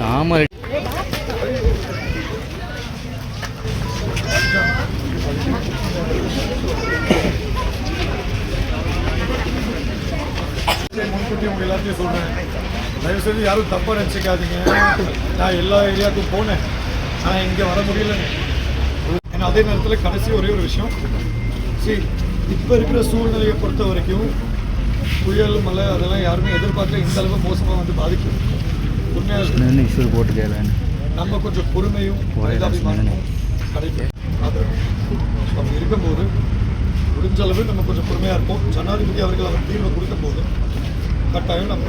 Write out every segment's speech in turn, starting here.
மாமா முன்கூட்டி உங்க எல்லாத்தையும் சொல்றேன். தயவு செஞ்சு யாரும் தப்பா நினச்சிக்காதீங்க. நான் எல்லா ஏரியாவுக்கும் போனேன். ஆனால் இங்கே வர முடியலன்னு ஏன்னா அதே நேரத்தில் கடைசி ஒரே ஒரு விஷயம். சரி இப்போ இருக்கிற சூழ்நிலையை பொறுத்த வரைக்கும் புயல் மழை அதெல்லாம் யாருமே எதிர்பார்க்கல. இந்த அளவு மோசமாக வந்து பாதிக்கும் இஷ்யூ போட்டு கேளு. நம்ம கொஞ்சம் பொறுமையும் அப்படி இருக்கும்போது முடிஞ்ச அளவு நம்ம கொஞ்சம் பொறுமையாக இருப்போம். ஜனாதிபதி அவர்கள் அவர் தீர்வை கொடுத்த போது கட்டாயம் நம்ம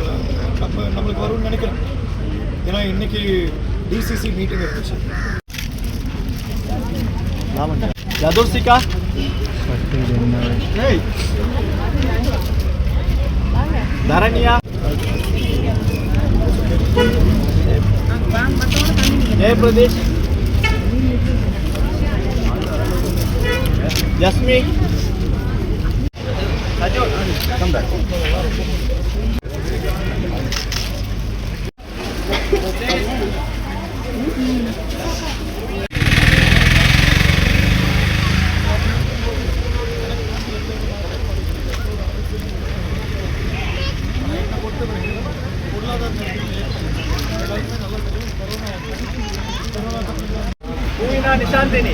நம்ம நம்மளுக்கு வரும்னு நினைக்கிறேன். ஏன்னா இன்னைக்கு டிசிசி மீட்டிங் இருந்துச்சு. Jadosika? ஏய். જય પ્રદેશ. જસ્મી. Come back Nishantini.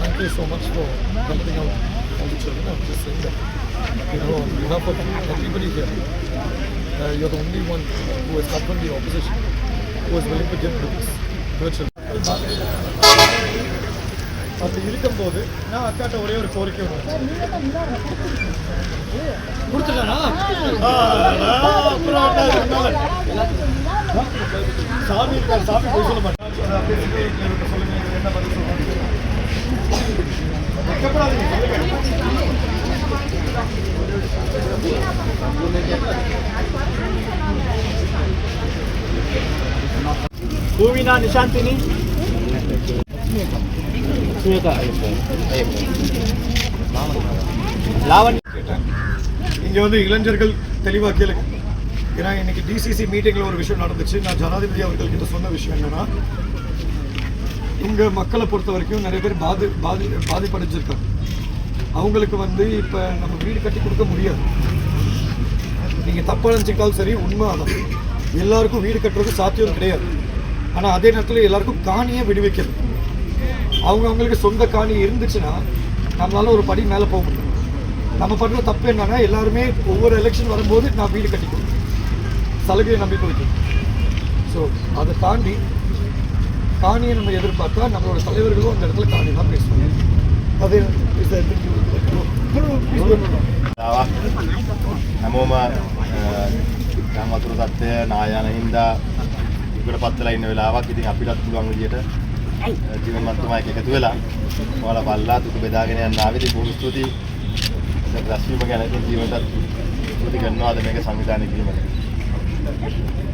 Thank you so much for helping out all the children. I'm just saying that, you know, on behalf of everybody here, uh, you're the only one who has come from the opposition, who is willing to give to this virtual. அப்படி இருக்கும்போது நான் அக்காட்ட ஒரே ஒரு கோரிக்கை ஒன்று கொடுத்துட்டானா அப்புறம்? சாமி இருக்கார் சாமி போய் சொல்ல மாட்டேன் என்ன பதில் சொல்லுங்க சொல்லுங்க இங்கே வந்து இளைஞர்கள் தெளிவாக கேளுங்க. ஏன்னா இன்னைக்கு டிசிசி மீட்டிங்கில் ஒரு விஷயம் நடந்துச்சு. நான் ஜனாதிபதி அவர்கள் கிட்ட சொன்ன விஷயம் என்னன்னா இங்கே மக்களை பொறுத்த வரைக்கும் நிறைய பேர் பாதி பாதி பாதிப்படைஞ்சிருக்காங்க. அவங்களுக்கு வந்து இப்போ நம்ம வீடு கட்டி கொடுக்க முடியாது. நீங்கள் தப்பாக நினச்சிக்கிட்டாலும் சரி உண்மை அதான். எல்லாருக்கும் வீடு கட்டுறது சாத்தியம் கிடையாது. ஆனால் அதே நேரத்தில் எல்லாருக்கும் காணியை விடுவிக்கிறது அவங்க அவங்களுக்கு சொந்த காணி இருந்துச்சுன்னா நம்மளால ஒரு படி மேலே போக முடியும். நம்ம பண்ணுற தப்பு என்னன்னா எல்லாருமே ஒவ்வொரு எலெக்ஷன் வரும்போது நான் வீடு கட்டிக்கணும். சலுகையை நம்பி போய்க்கணும் ஸோ அதை தாண்டி காணியை நம்ம எதிர்பார்த்தா நம்மளோட தலைவர்களும் அந்த இடத்துல காணி தான் பேசுவாங்க அது is that- No, no, please go, no, no. හැමෝම ගම් වතුර තත්ත්වය නායන හින්දා ඉකට පත්වලා ඉන්න වෙලාවක් ඉතින් අපිටත් පුළුවන් විදියට ජීවන් මන්තුමා එක එකතු වෙලා ඔයාලා බල්ලා දුක බෙදාගෙන යන්න ආවේ ඉතින් බොහොම ස්තුතියි රැස්වීම ගැන ඉතින් ජීවන්ටත් ස්තුති කරනවා අද මේක සංවිධානය කිරීමට Thank you.